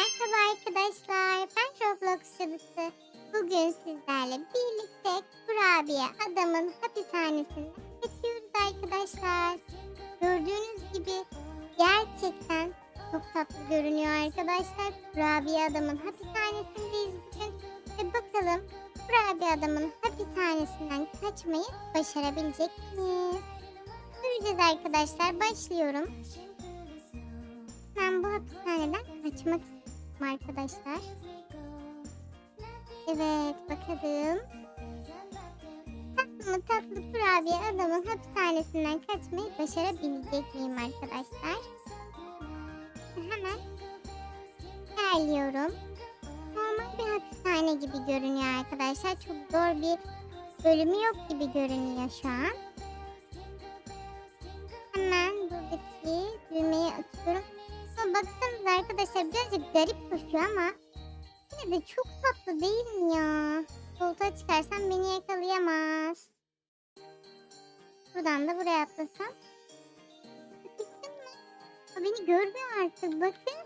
Merhaba arkadaşlar, ben Roblox cadısı. Bugün sizlerle birlikte kurabiye adamın hapishanesine kaçıyoruz arkadaşlar. Gördüğünüz gibi gerçekten çok tatlı görünüyor arkadaşlar. Kurabiye adamın hapishanesindeyiz bugün. Ve bakalım kurabiye adamın hapishanesinden kaçmayı başarabilecek miyiz? Göreceğiz arkadaşlar, başlıyorum. Ben bu hapishaneden kaçmak istiyorum arkadaşlar. Evet bakalım. Tatlı mı tatlı kurabiye adamın hapishanesinden kaçmayı başarabilecek miyim arkadaşlar? Hemen ilerliyorum. Normal bir hapishane gibi görünüyor arkadaşlar. Çok zor bir bölümü yok gibi görünüyor şu an. Arkadaşlar birazcık garip koşuyor ama yine de çok tatlı değil mi ya? Koltuğa çıkarsam beni yakalayamaz. Buradan da buraya atlasam. Gittim mi? O beni görmüyor artık bakın.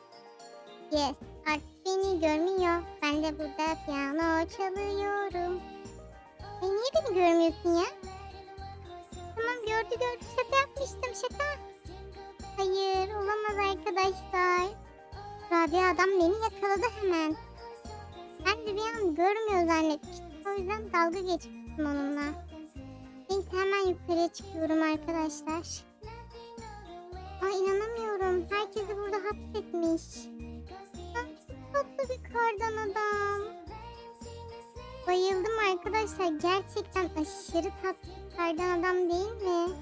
Yes artık beni görmüyor. Ben de burada piyano çalıyorum. E niye beni görmüyorsun ya? Tamam gördü gördü şaka yapmıştım şaka. Hayır olamaz arkadaşlar. Rabia adam beni yakaladı hemen. Ben de bir an görmüyor zannetmiştim. O yüzden dalga geçmiştim onunla. Neyse hemen yukarıya çıkıyorum arkadaşlar. Ay inanamıyorum. Herkesi burada hapsetmiş. Tatlı bir kardan adam. Bayıldım arkadaşlar. Gerçekten aşırı tatlı bir kardan adam değil mi?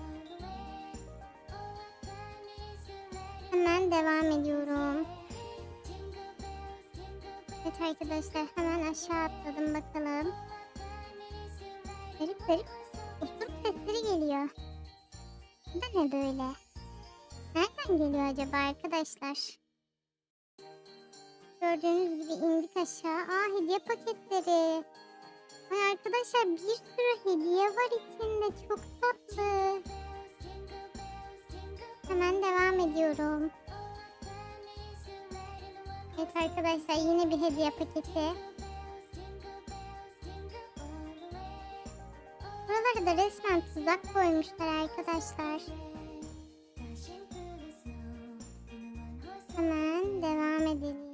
Hemen devam ediyorum. Evet arkadaşlar hemen aşağı atladım bakalım. Garip garip oturup sesleri geliyor. Bu ne böyle? Nereden geliyor acaba arkadaşlar? Gördüğünüz gibi indik aşağı. Aa hediye paketleri. Ay arkadaşlar bir sürü hediye var içinde. Çok tatlı. Hemen devam ediyorum. Evet arkadaşlar yine bir hediye paketi. Buralara da resmen tuzak koymuşlar arkadaşlar. Hemen devam edelim.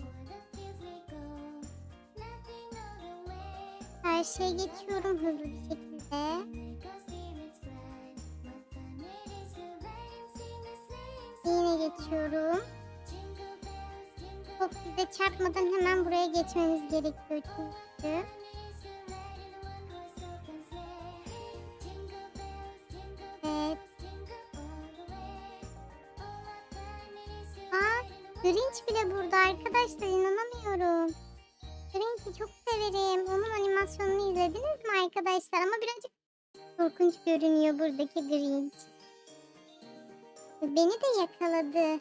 Her şeye geçiyorum hızlı bir şekilde. Yine geçiyorum. Top bize çarpmadan hemen buraya geçmemiz gerekiyor çünkü. Evet. Aa, Grinch bile burada arkadaşlar inanamıyorum. Grinch'i çok severim. Onun animasyonunu izlediniz mi arkadaşlar? Ama birazcık korkunç görünüyor buradaki Grinch. Beni de yakaladı.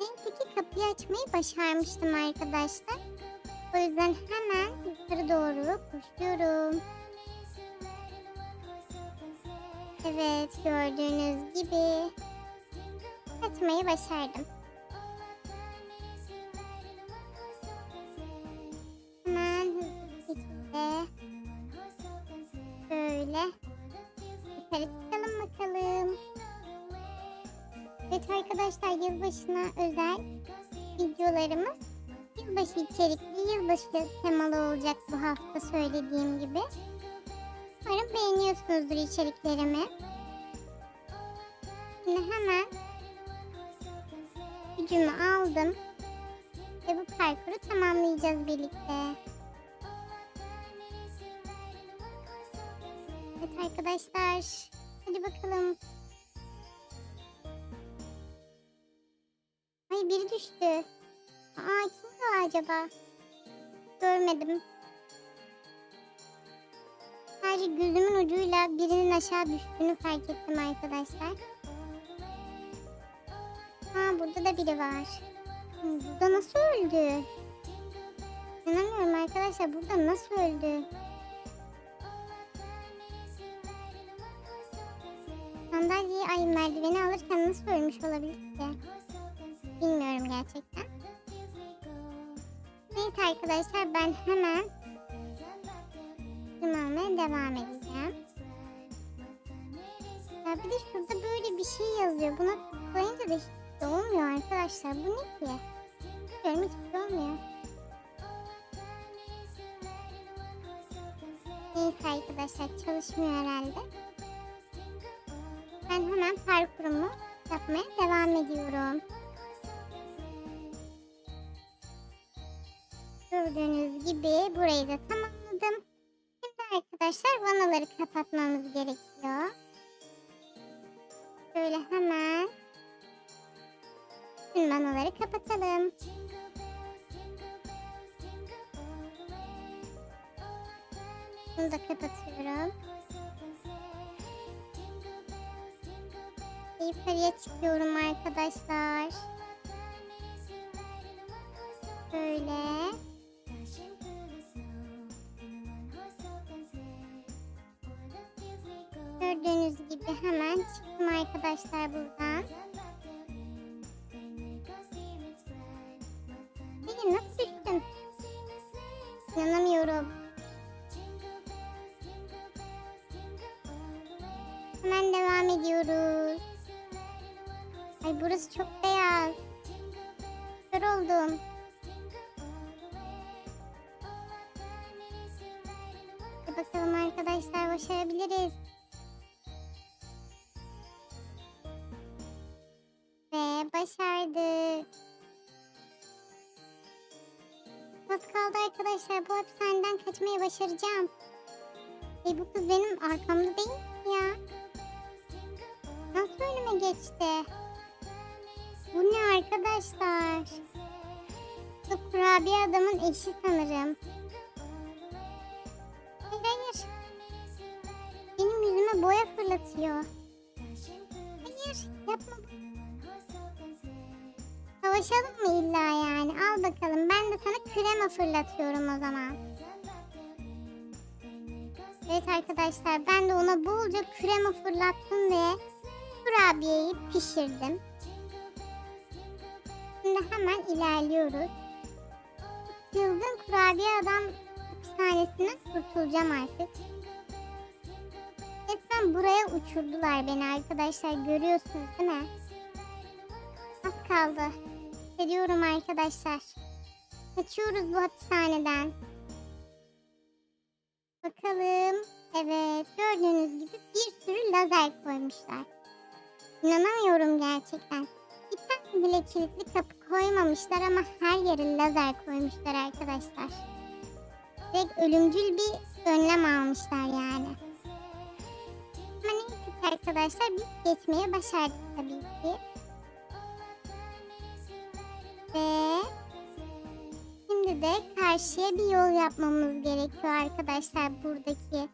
Ben peki kapıyı açmayı başarmıştım arkadaşlar. O yüzden hemen yukarı doğru koşuyorum. Evet gördüğünüz gibi kaçmayı başardım. Hemen hızlı şekilde böyle yukarı Evet arkadaşlar yılbaşına özel videolarımız yılbaşı içerikli, yılbaşı temalı olacak bu hafta söylediğim gibi. Umarım beğeniyorsunuzdur içeriklerimi. Şimdi hemen gücümü aldım ve bu parkuru tamamlayacağız birlikte. Evet arkadaşlar hadi bakalım. Biri düştü. Aa kim o acaba? Görmedim. Sadece gözümün ucuyla birinin aşağı düştüğünü fark ettim arkadaşlar. Aa burada da biri var. Burada nasıl öldü? İnanamıyorum arkadaşlar burada nasıl öldü? Sandalyeyi ay merdiveni alırken nasıl ölmüş olabilir ki? Bilmiyorum gerçekten. arkadaşlar ben hemen almaya devam edeceğim. Ya bir de şurada böyle bir şey yazıyor. Buna tıklayınca da hiç olmuyor arkadaşlar. Bu ne ki? Bilmiyorum hiç olmuyor. Neyse arkadaşlar çalışmıyor herhalde. Ben hemen parkurumu yapmaya devam ediyorum. Gördüğünüz gibi burayı da tamamladım. Şimdi arkadaşlar vanaları kapatmamız gerekiyor. Şöyle hemen tüm vanaları kapatalım. Bunu da kapatıyorum. Yukarıya çıkıyorum arkadaşlar. Böyle. Gördüğünüz gibi hemen çıktım arkadaşlar buradan. Peki nasıl düştüm? İnanamıyorum. Hemen devam ediyoruz. Ay burası çok beyaz. Kör oldum. Hadi bakalım arkadaşlar başarabiliriz. Ve başardık. Az kaldı arkadaşlar. Bu hapishaneden kaçmayı başaracağım. E bu kız benim arkamda değil mi ya? Nasıl önüme geçti? Bu ne arkadaşlar? Bu kurabiye adamın eşi sanırım. Hayır hayır. Benim yüzüme boya fırlatıyor. Hayır yapma. Savaşalım mı illa yani? Al bakalım. Ben de sana krema fırlatıyorum o zaman. Evet arkadaşlar ben de ona bolca krema fırlattım ve kurabiyeyi pişirdim. Şimdi hemen ilerliyoruz. Çılgın kurabiye adam hapishanesinden kurtulacağım artık. Resmen buraya uçurdular beni arkadaşlar. Görüyorsunuz değil mi? Az kaldı. Hissediyorum arkadaşlar. Kaçıyoruz bu hapishaneden. Bakalım. Evet gördüğünüz gibi bir sürü lazer koymuşlar. İnanamıyorum gerçekten. Bir tane bile kilitli kapı koymamışlar ama her yere lazer koymuşlar arkadaşlar. Direkt ölümcül bir önlem almışlar yani. Ama neyse arkadaşlar biz geçmeye başardık tabii ki. Ve şimdi de karşıya bir yol yapmamız gerekiyor arkadaşlar buradaki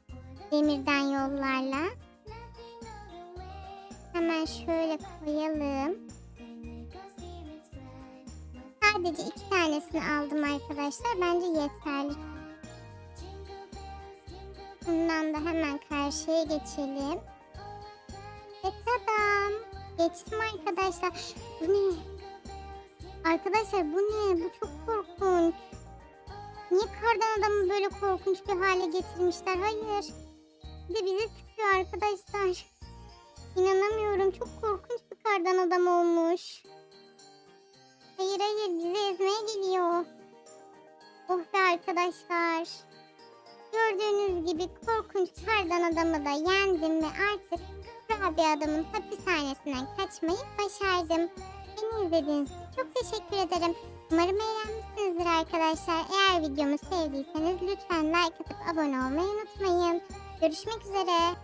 demirden yollarla. Hemen şöyle koyalım. Sadece iki tanesini aldım arkadaşlar. Bence yeterli. Bundan da hemen karşıya geçelim. Ve tadam. Geçtim arkadaşlar. Bu ne? Arkadaşlar bu ne? Bu çok korkunç. Niye kardan adamı böyle korkunç bir hale getirmişler? Hayır. Bir de bizi tutuyor arkadaşlar. İnanamıyorum. Çok korkunç bir kardan adam olmuş. Hayır hayır bizi ezmeye geliyor. Oh be arkadaşlar. Gördüğünüz gibi korkunç kardan adamı da yendim ve artık kurabiye adamın hapishanesinden kaçmayı başardım. İçin çok teşekkür ederim. Umarım eğlenmişsinizdir arkadaşlar. Eğer videomu sevdiyseniz lütfen like atıp abone olmayı unutmayın. Görüşmek üzere.